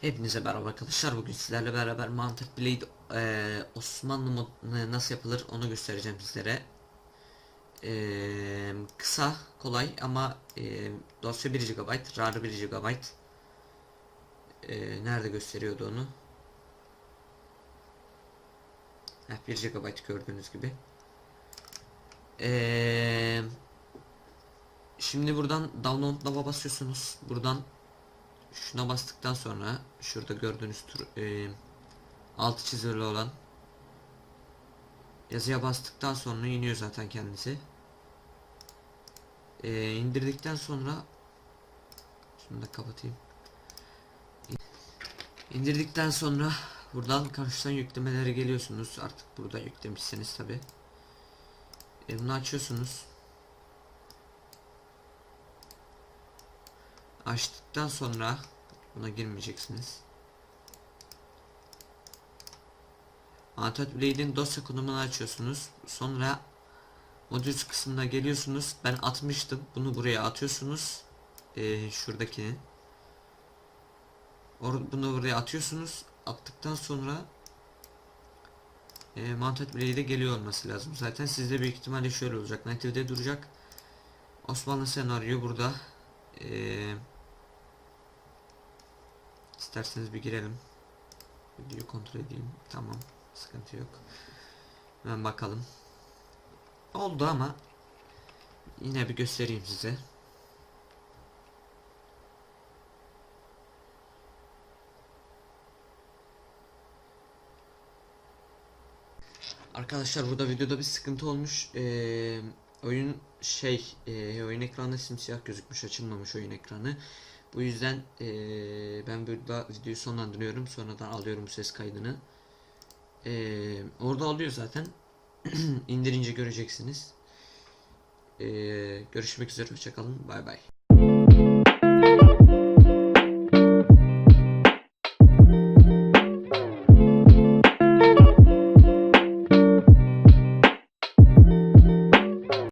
Hepinize merhaba arkadaşlar. Bugün sizlerle beraber Mounted Blade eee, Osmanlı mod e, nasıl yapılır onu göstereceğim sizlere. Eee, kısa, kolay ama eee, dosya 1 GB, RAR 1 GB. Eee, nerede gösteriyordu onu? Heh, 1 GB gördüğünüz gibi. Eee, şimdi buradan download'a basıyorsunuz. Buradan Şuna bastıktan sonra şurada gördüğünüz tur, e, altı çizili olan yazıya bastıktan sonra iniyor zaten kendisi. E, indirdikten sonra şunu da kapatayım. İndirdikten sonra buradan karşıdan yüklemelere geliyorsunuz. Artık burada yüklemişsiniz tabi. E, bunu açıyorsunuz. Açtıktan sonra buna girmeyeceksiniz. Antot Blade'in dosya konumunu açıyorsunuz. Sonra modül kısmına geliyorsunuz. Ben atmıştım. Bunu buraya atıyorsunuz. Ee, şuradakini. Or bunu buraya atıyorsunuz. Attıktan sonra e, Mounted Blade'e geliyor olması lazım. Zaten sizde büyük ihtimalle şöyle olacak. Native'de duracak. Osmanlı senaryo burada. Eee İsterseniz bir girelim. Videoyu kontrol edeyim. Tamam. Sıkıntı yok. Hemen bakalım. Oldu ama yine bir göstereyim size. Arkadaşlar burada videoda bir sıkıntı olmuş. Ee, oyun şey, e, oyun ekranı simsiyah gözükmüş, açılmamış oyun ekranı. Bu yüzden eee, ben burada videoyu sonlandırıyorum. Sonradan alıyorum bu ses kaydını. Eee, orada alıyor zaten. İndirince göreceksiniz. Eee, görüşmek üzere. Hoşçakalın. Bay bay.